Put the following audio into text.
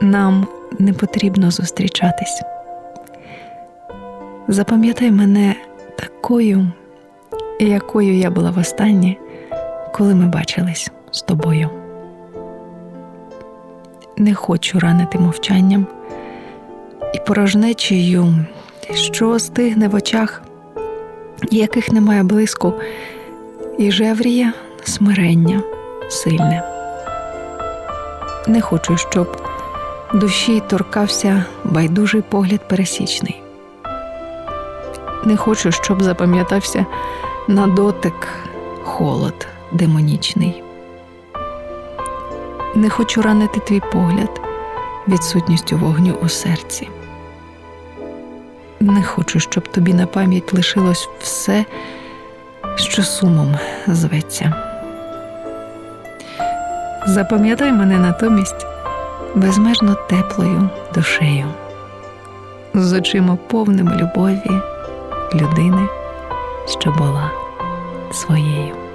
нам не потрібно зустрічатись. Запам'ятай мене такою, якою я була востаннє, коли ми бачились з тобою. Не хочу ранити мовчанням і порожнечею, що стигне в очах, яких немає блиску, і жевріє смирення сильне. Не хочу, щоб душі торкався байдужий погляд пересічний. Не хочу, щоб запам'ятався на дотик холод демонічний. Не хочу ранити твій погляд відсутністю вогню у серці. Не хочу, щоб тобі на пам'ять лишилось все, що сумом зветься. Запам'ятай мене натомість безмежно теплою душею, з очима повними любові людини, що була своєю.